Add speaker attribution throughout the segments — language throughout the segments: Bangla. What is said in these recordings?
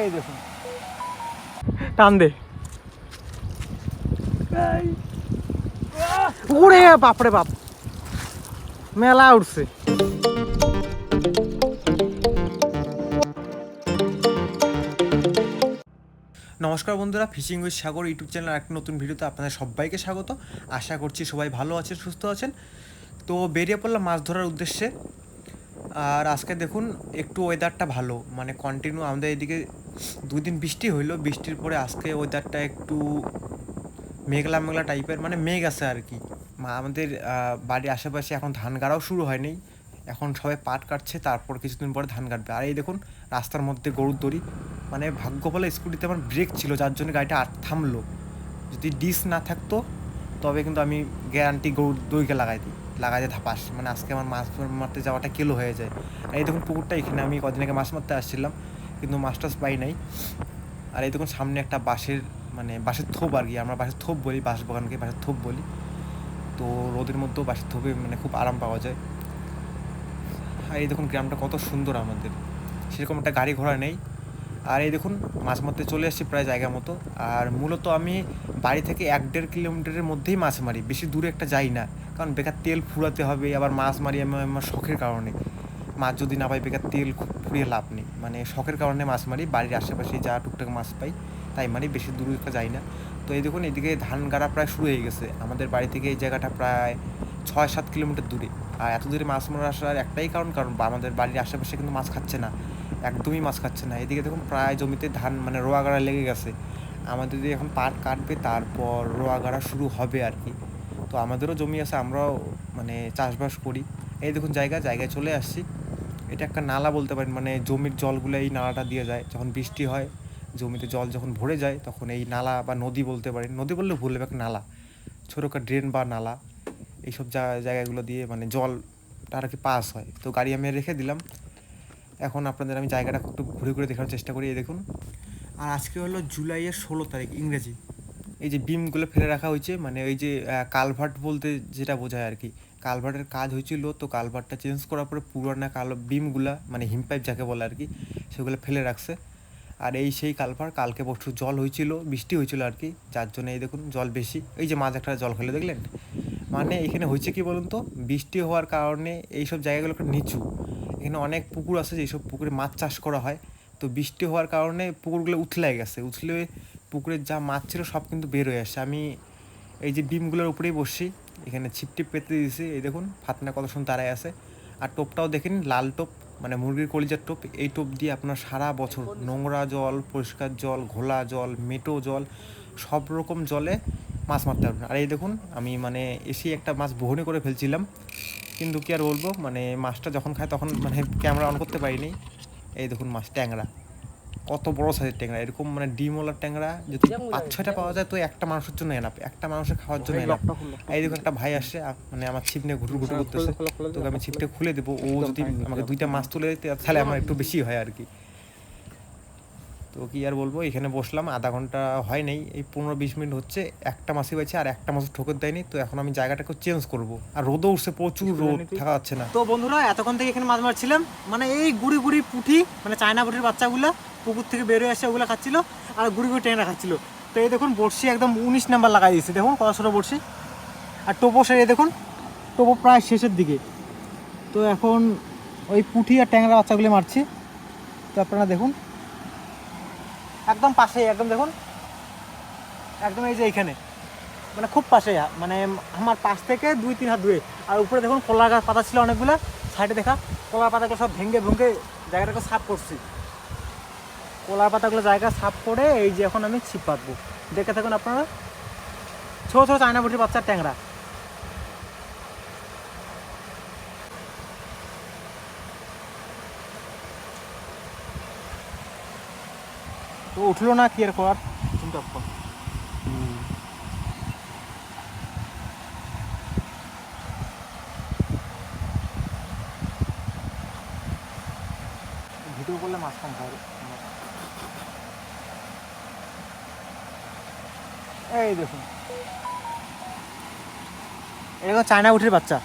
Speaker 1: এই দেখুন টান দে। ওরে বাপরে বাপ। মেলা উঠছে
Speaker 2: নমস্কার বন্ধুরা fishing with Sagar YouTube channel একটা নতুন ভিডিওতে আপনাদের সবাইকে স্বাগত। আশা করছি সবাই ভালো আছেন সুস্থ আছেন। তো বেরিয়ে পড়লাম মাছ ধরার উদ্দেশ্যে। আর আজকে দেখুন একটু ওয়েদারটা ভালো মানে কন্টিনিউ আমাদের এদিকে দুই দিন বৃষ্টি হইল, বৃষ্টির পরে আজকে ওয়েদারটা একটু মেঘলা মেঘলা টাইপের মানে মেঘ আছে আর কি আমাদের বাড়ির আশেপাশে এখন ধান গাড়াও শুরু হয়নি। এখন সবাই পাট কাটছে, তারপর কিছুদিন পরে ধান কাটবে। আর এই দেখুন, রাস্তার মধ্যে গরুর দড়ি। মানে ভাগ্য বলে স্কুটিতে আমার ব্রেক ছিল, যার জন্য গাড়িটা আট থামলো। যদি ডিস না থাকতো, তবে কিন্তু আমি গ্যারান্টি গরুর দড়িকে লাগাই দিই, লাগাই দিয়ে ধাপাস। মানে আজকে আমার মাছ মারতে যাওয়াটা কেলো হয়ে যায়। আর এই দেখুন পুকুরটা এখানে, আমি কদিন আগে মাছ মারতে আসছিলাম। কিন্তু টাছ পাই নাই। আর এই দেখুন সামনে একটা বাঁশের মানে বাঁশের থোপ আর কি, আমরা বাঁশের থোপ বলি, বাঁশ বাগানকে বাঁশের থোপ বলি। তো রোদের মধ্যেও বাঁশের থোপে মানে খুব আরাম পাওয়া যায়। আর এই দেখুন গ্রামটা কত সুন্দর আমাদের। সেরকম একটা গাড়ি ঘোড়া নেই। আর এই দেখুন মাছ মারতে চলে এসেছি প্রায় জায়গা মতো। আর মূলত আমি বাড়ি থেকে এক দেড় কিলোমিটারের মধ্যেই মাছ মারি। বেশি দূরে একটা যাই না। কারণ বেকার তেল ফুরাতে হবে, আবার মাছ মারি আমি আমার শখের কারণে। মাছ যদি না পাই, বেকার তেল খু- ফুরিয়ে লাভ নেই। মানে শখের কারণে মাছ মারি, বাড়ির আশেপাশে যা টুকটাক মাছ পাই, তাই মারি, বেশি দূরে যাই না। তো এই দেখুন, এদিকে ধান গাড়া প্রায় শুরু হয়ে গেছে। আমাদের বাড়ি থেকে এই জায়গাটা প্রায় ছয় সাত কিলোমিটার দূরে। আর এত দূরে মাছ মারা আসার একটাই কারণ কারণ আমাদের বাড়ির আশেপাশে কিন্তু মাছ খাচ্ছে না। একদমই মাছ খাচ্ছে না। এদিকে দেখুন, প্রায় জমিতে ধান মানে রোয়া গাড়া লেগে গেছে। আমাদের যদি এখন পাট কাটবে, তারপর রোয়া গাড়া শুরু হবে আর কি। তো আমাদেরও জমি আছে, আমরাও মানে চাষবাস করি। এই দেখুন জায়গা, জায়গায় চলে আসছি। এটা একটা নালা বলতে পারেন মানে জমির জলগুলো এই নালাটা দিয়ে যায়। যখন বৃষ্টি হয়, জমিতে জল যখন ভরে যায়, তখন এই নালা বা নদী বলতে পারেন, নদী বললে ভুল একটা নালা ছোটো একটা ড্রেন বা নালা, এইসব জায়গাগুলো দিয়ে মানে জলটা আর কি পাস হয়। তো গাড়ি আমি রেখে দিলাম। এখন আপনাদের আমি জায়গাটা একটু ঘুরে ঘুরে দেখার চেষ্টা করি দেখুন। আর আজকে হলো জুলাইয়ের ষোলো তারিখ, ইংরেজি। এই যে বিমগুলো ফেলে রাখা হয়েছে মানে ওই যে কালভার্ট বলতে যেটা বোঝায় আর কি কালভার্টের কাজ হয়েছিল, তো কালভার্টটা চেঞ্জ করার পরে পুরোনো কালো বিমগুলা মানে হিমপাইপ যাকে বলে আর কি, সেগুলো ফেলে রাখছে। আর এই সেই কালভার, কালকে পরশু জল হয়েছিল, বৃষ্টি হয়েছিল আর কি, যার জন্য এই দেখুন জল বেশি। এই যে মাঝ একটা জল খেলে দেখলেন? মানে এখানে হয়েছে কি বলুন তো? বৃষ্টি হওয়ার কারণে এইসব জায়গাগুলো একটু নিচু। এখানে অনেক পুকুর আছে যেসব পুকুরে মাছ চাষ করা হয়। তো বৃষ্টি হওয়ার কারণে পুকুরগুলো উথলে গেছে। উথলে পুকুরের যা মাছ ছিল সব কিন্তু বের হয়ে আসছে। আমি এই যে বিমগুলোর উপরেই বসছি। এখানে ছিপটিপ পেতে দিয়েছি। এই দেখুন, ফাতনা কত সুন্দর তারাই আছে। আর টোপটাও দেখেন, লাল টোপ মানে মুরগির কলিজার টোপ, এই টোপ দিয়ে আপনার সারা বছর নোংরা জল, পরিষ্কার জল, ঘোলা জল, মেটো জল, সব রকম জলে মাছ মারতে পারবেন। আর এই দেখুন, আমি মানে এসে একটা মাছ বহনি করে ফেলছিলাম। কিন্তু কি আর বলব মানে মাছটা যখন খায় তখন মানে ক্যামেরা অন করতে পারিনি। এই দেখুন মাছ, ট্যাংরা। কত বড় সাইজের ট্যাংরা? এরকম মানে ডিমওয়ালার ট্যাংরা যদি পাঁচ ছয়টা পাওয়া যায় তো একটা মানুষের জন্য এনাপ একটা মানুষের খাওয়ার জন্য এনাপ এই দেখুন একটা ভাই আসছে আ- মানে আমার ছিপ নিয়ে ঘুটু ঘুটু করতেছে। তোকে আমি ছিপটা খুলে। দেবো ও যদি আমাকে দুইটা মাছ তুলে দিতে তাহলে আমার একটু বেশি হয় আর কি তো কি আর বলব এখানে বসলাম আধা ঘণ্টা হয় নাই। এই পনেরো বিশ মিনিট হচ্ছে একটা মাছই পাইছে আর একটা মাছ ঠোকর দেয়নি। তো এখন আমি জায়গাটাকে চেঞ্জ করব। আর রোদও উঠছে প্রচুর রোদ থাকা যাচ্ছে না।
Speaker 1: তো বন্ধুরা এতক্ষণ থেকে এখানে মাছ মারছিলাম। মানে এই গুড়ি গুড়ি পুঁটি মানে চায়না পুঁটির বাচ্চাগুলো পুকুর থেকে বেরোয় এসে ওগুলো খাচ্ছিল আর গুড়ি গুড়ি ট্যাংরা খাচ্ছিলো। তো এই দেখুন, বড়শি একদম উনিশ নাম্বার লাগাই দিয়েছে। দেখুন, কত ছোটো বড়শি। আর টোপো সে দেখুন, টোপো প্রায় শেষের দিকে। তো এখন ওই পুঁটি আর ট্যাংরা বাচ্চাগুলি মারছি। তো আপনারা দেখুন, একদম পাশে একদম দেখুন, একদম এই যে এইখানে। মানে খুব পাশে মানে আমার পাশ থেকে দুই তিন হাত দূরে। আর উপরে দেখুন, কলা গাছ পাতা ছিল অনেকগুলো। সাইডে দেখা কলার পাতাগুলো সব ভেঙে ভেঙে জায়গাটাকে সাফ করছি। কলার পাতাগুলো জায়গা সাফ করে এই যে এখন আমি ছিপ পাতবো দেখে থাকুন আপনারা। ছোটো ছোটো চায়না বুটির বাচ্চার ট্যাংরা। তো উঠল না কি এর করার? চিন্তা ভিডিও করলে মাছ কম খাবে এই দেখুন। এরকম চায়না উঠির বাচ্চা।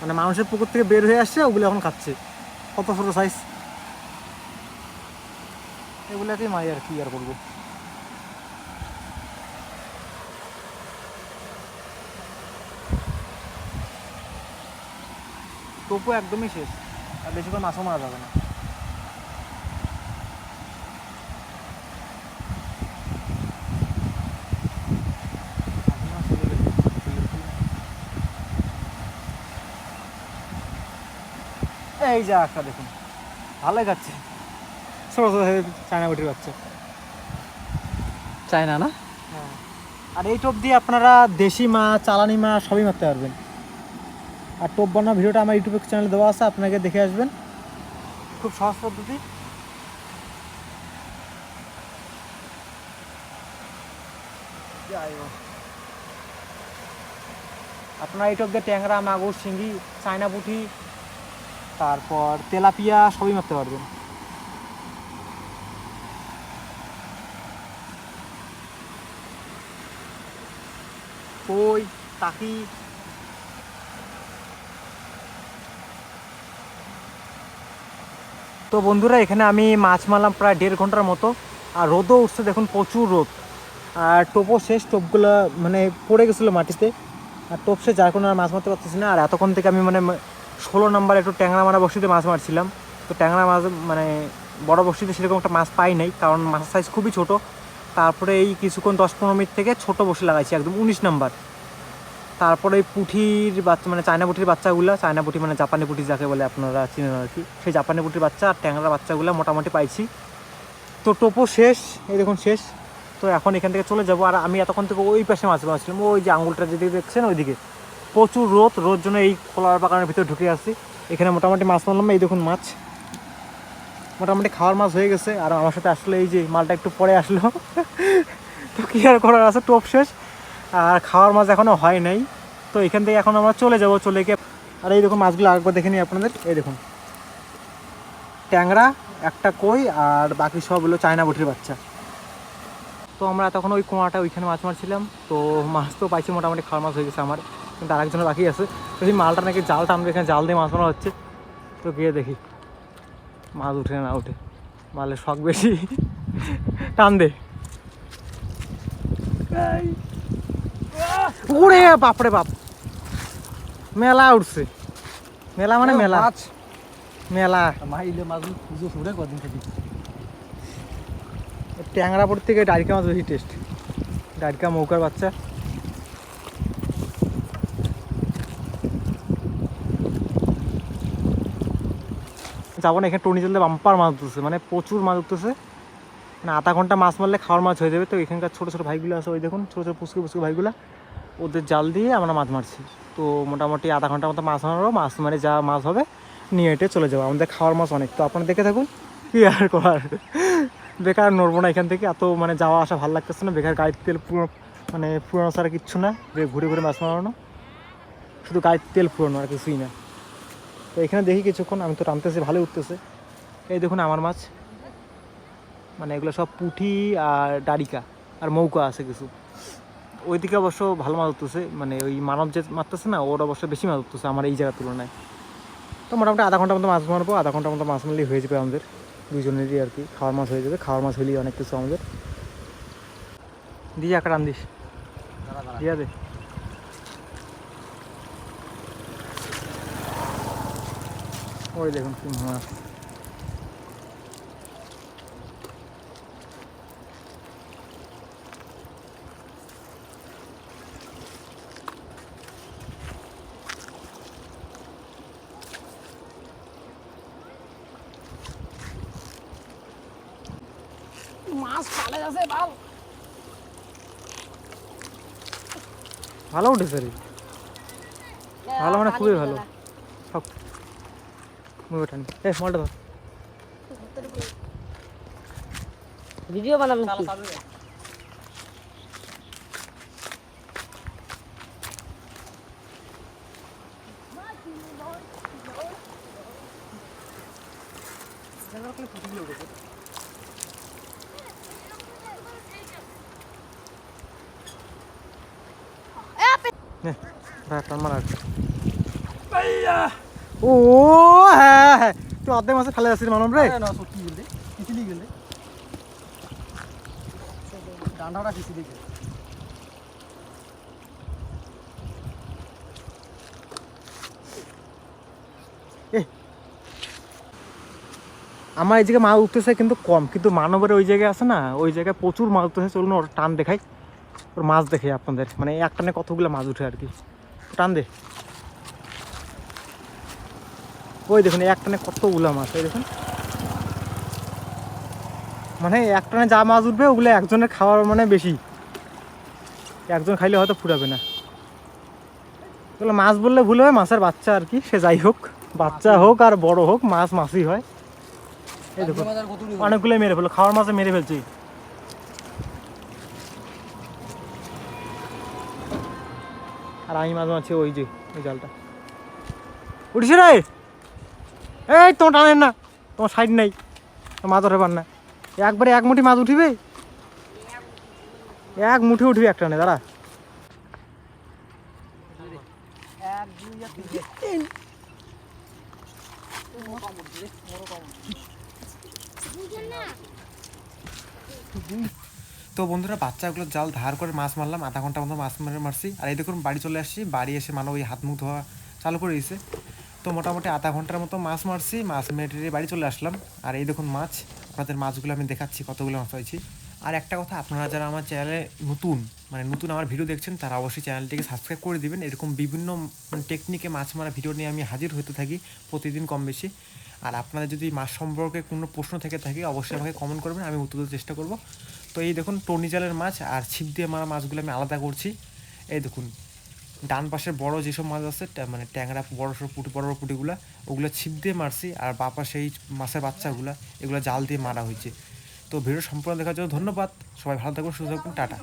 Speaker 1: মানে মানুষের পুকুর থেকে বের হয়ে আসছে, ওগুলো এখন খাচ্ছে। কত ছোটো সাইজ
Speaker 2: এগুলাকেই মারি আর কি আর করব টোপো একদমই শেষ। আর বেশি করে মাছও মারা যাবে না। এই যে একটা দেখুন। ভালোই খাচ্ছে ছোটো ছোটো চায়না গুটির বাচ্চা।
Speaker 3: চায়না না?
Speaker 2: হ্যাঁ। আর এই টোপ দিয়ে আপনারা দেশি মাছ চালানি মাছ সবই মারতে পারবেন। আর টোপ বানানো ভিডিওটা আমার ইউটিউব চ্যানেলে দেওয়া আছে আপনাকে দেখে আসবেন। খুব সহজ পদ্ধতি। আপনারা এই টোপ দিয়ে ট্যাংরা মাগুর শিঙ্গি চায়না পুঁটি তারপর তেলাপিয়া সবই মারতে পারবেন। কই টাকি তো বন্ধুরা, এখানে আমি মাছ মারলাম প্রায় দেড় ঘণ্টার মতো, আর রোদও উঠছে, দেখুন প্রচুর রোদ। আর টোপও শেষ, টোপগুলো মানে পড়ে গেছিল মাটিতে। আর টোপ শেষ, যার কোনো আর মাছ মারতে পারতেছি না। আর এতক্ষণ থেকে আমি মানে ষোলো নাম্বার একটু ট্যাংরা মারা বসিতে মাছ মারছিলাম। তো ট্যাংরা মাছ মানে বড় বসিতে সেরকম একটা মাছ পাই নাই, কারণ মাছের সাইজ খুবই ছোট। তারপরে এই কিছুক্ষণ দশ পনেরো মিনিট থেকে ছোট বসে লাগাইছি, একদম উনিশ নাম্বার। তারপরে এই পুঁঠির বাচ্চা মানে চায়না পুঁঠির বাচ্চাগুলো, চায়না পুঁটি মানে জাপানি পুঁটি যাকে বলে আপনারা চিনেন আর কি সেই জাপানি পুঁটির বাচ্চা আর ট্যাংরা বাচ্চাগুলো মোটামুটি পাইছি। তো টোপো শেষ, এই দেখুন শেষ। তো এখন এখান থেকে চলে যাব, আর আমি এতক্ষণ থেকে ওই পাশে মাছ মারছিলাম ওই যে আঙুলটা যেদিকে দেখছেন ওইদিকে। প্রচুর রোদ রোদ জন্য এই কলার বাগানের ভিতরে ঢুকে আসি এখানে মোটামুটি মাছ মারলাম, এই দেখুন মাছ। মোটামুটি খাওয়ার মাছ হয়ে গেছে, আর আমার সাথে আসলে এই যে মালটা একটু পরে আসলো। তো কী আর করার আছে, টোপ শেষ। আর খাওয়ার মাছ এখনও হয় নাই। তো এখান থেকে এখন আমরা চলে যাব, চলে গিয়ে আর এই দেখুন মাছগুলো আরেকবার দেখে নিই আপনাদের। এই দেখুন। ট্যাংরা, একটা কই, আর বাকি সব হলো চায়না বটির বাচ্চা। তো আমরা তখন ওই কোঁয়াটা ওইখানে মাছ মারছিলাম। তো মাছ তো পাইছি, মোটামুটি খাওয়ার মাছ হয়ে গেছে আমার। কিন্তু আরেকজনের বাকি আছে। সেই মালটা নাকি জাল টানবে এখানে জাল দিয়ে মাছ মারা হচ্ছে। তো গিয়ে দেখি। মাছ উঠে না উঠে। মালের শখ বেশি। টান দে। ওরে বাপরে বাপ। মেলা উঠছে। মেলা মানে মেলা। মেলা।
Speaker 3: মাইলে মাছ খুঁজো ছুড়ে কদিন থেকে?
Speaker 2: ট্যাংরা থেকে ডাইকা মাছ বেশি টেস্ট ডাইকা মৌকার বাচ্চা। যাব না, এখানে টনি চলতে বাম্পার মাছ উঠতেছে মানে প্রচুর মাছ উঠতেছে মানে আধা ঘণ্টা মাছ মারলে খাওয়ার মাছ হয়ে যাবে। তো এখানকার ছোটো ছোটো ভাইগুলো আছে, ওই দেখুন, ছোটো ছোটো পুচকে পুচকে ভাইগুলো, ওদের জাল দিয়ে আমরা মাছ মারছি। তো মোটামুটি আধা ঘণ্টার মতো মাছ মারবো মাছ মারে যা মাছ হবে, নিয়ে হেঁটে চলে যাব। আমাদের খাওয়ার মাছ অনেক। তো আপনারা দেখে থাকুন, কি আর করার। বেকার নড়বো না এখান থেকে, এত মানে যাওয়া আসা ভালো লাগতেছে না। বেকার গাড়ির তেল পুরো মানে পুরোনো ছাড়া কিচ্ছু না। ঘুরে ঘুরে মাছ মারানো। শুধু গাড়ির তেল পুরোনো, আর কিছুই না। তো এখানে দেখি কিছুক্ষণ আমি তো টানতেছি ভালোই উঠতেছে। এই দেখুন আমার মাছ। মানে এগুলো সব পুঁটি আর ডারিকা আর মৌকা আছে কিছু। ওইদিকে অবশ্য ভালো মাছ উঠতেছে মানে ওই মানব যে মারতেছে না ওর অবশ্য বেশি মাছ উঠতেছে আমার এই জায়গার তুলনায়। তো মোটামুটি আধা ঘণ্টার মতো মাছ মারবো আধা ঘণ্টার মতো মাছ মারলেই হয়ে যাবে আমাদের। দুজনেরই আর কি খাওয়ার মাছ হয়ে যাবে খাওয়ার মাছ হলেই অনেক কিছু আমাদের। দিয়ে একটা রান দিস। দিয়া দে। ওই দেখুন কি মাছ
Speaker 3: মাছ পালে বাল।
Speaker 2: ভালো উঠেছে রে। ভালো মানে খুবই ভালো। সব মুই ওঠান এ মালটা ধর
Speaker 4: ভিডিও বানাবেন কি
Speaker 2: নে রাখ টান মার ও হ্যাঁ হ্যাঁ। তুই অর্ধেক মাসে ফেলে আসছিস মানব রে?
Speaker 3: না সত্যি গেলে পিছিলি গেলে। ডান্ডাটা কিছু দেখে
Speaker 4: আমার এই জায়গায় মাছ উঠতেছে কিন্তু কম। কিন্তু মানবের ওই জায়গায় আছে না ওই জায়গায় প্রচুর মাছ উঠতেছে। চলুন ওর টান দেখাই। ওর মাছ দেখে আপনাদের। মানে এক টানে কতগুলো মাছ উঠে আর কি। টান দে। ওই দেখুন এই এক টানে কতগুলো মাছ এই দেখুন। মানে এক টানে যা মাছ উঠবে ওগুলো একজনের খাওয়ার মানে বেশি। একজন খাইলে হয়তো ফুরাবে না। এগুলো মাছ বললে ভুল হবে মাছের বাচ্চা আর কি সে যাই হোক বাচ্চা হোক আর বড় হোক মাছ মাছই হয়। এই দেখুন অনেকগুলো মেরে ফেলো খাওয়ার মাছে মেরে ফেলছি। আর আমি মাছ মাঝে ওই যে ওই জালটা। উঠিস রে! এই, তোমার টানেন না। তোমার সাইড নেই, মাছ পার না। একবারে এক মুঠি মাছ উঠিবে? এক মুঠি উঠবি একটা নে, দাঁড়া।
Speaker 2: তো বন্ধুরা বাচ্চাগুলো জাল ধার করে মাছ মারলাম, আধা ঘণ্টা মতো মাছ মেরে মারছি। আর এই দেখুন, বাড়ি চলে আসছি, বাড়ি এসে মানে ওই হাত মুখ ধোয়া চালু করে দিয়েছে। তো মোটামুটি আধা ঘণ্টার মতো মাছ মারছি, মাছ মেরে বাড়ি চলে আসলাম। আর এই দেখুন মাছ, আপনাদের মাছগুলো আমি দেখাচ্ছি কতগুলো মাছ হয়েছি। আর একটা কথা, আপনারা যারা আমার চ্যানেলে নতুন মানে নতুন আমার ভিডিও দেখছেন, তারা অবশ্যই চ্যানেলটিকে সাবস্ক্রাইব করে দিবেন। এরকম বিভিন্ন টেকনিকে মাছ মারা ভিডিও নিয়ে আমি হাজির হতে থাকি প্রতিদিন কম বেশি। আর আপনাদের যদি মাছ সম্পর্কে কোনো প্রশ্ন থেকে থাকে, অবশ্যই আমাকে কমেন্ট করবেন, আমি উত্তর চেষ্টা করব। তো এই দেখুন টর্নি জালের মাছ আর ছিপ দিয়ে মারা মাছগুলো আমি আলাদা করছি। এই দেখুন ডান পাশে বড় যেসব মাছ আছে মানে ট্যাংরা, বড় সড়ো পুটি, বড় বড় পুটিগুলো, ওগুলো ছিপ দিয়ে মারছি আর বাপা সেই মাছের বাচ্চাগুলা, এগুলো জাল দিয়ে মারা হয়েছে। তো ভিডিও সম্পূর্ণ দেখার জন্য ধন্যবাদ। সবাই ভালো থাকবেন সুস্থ থাকুন, টাটা।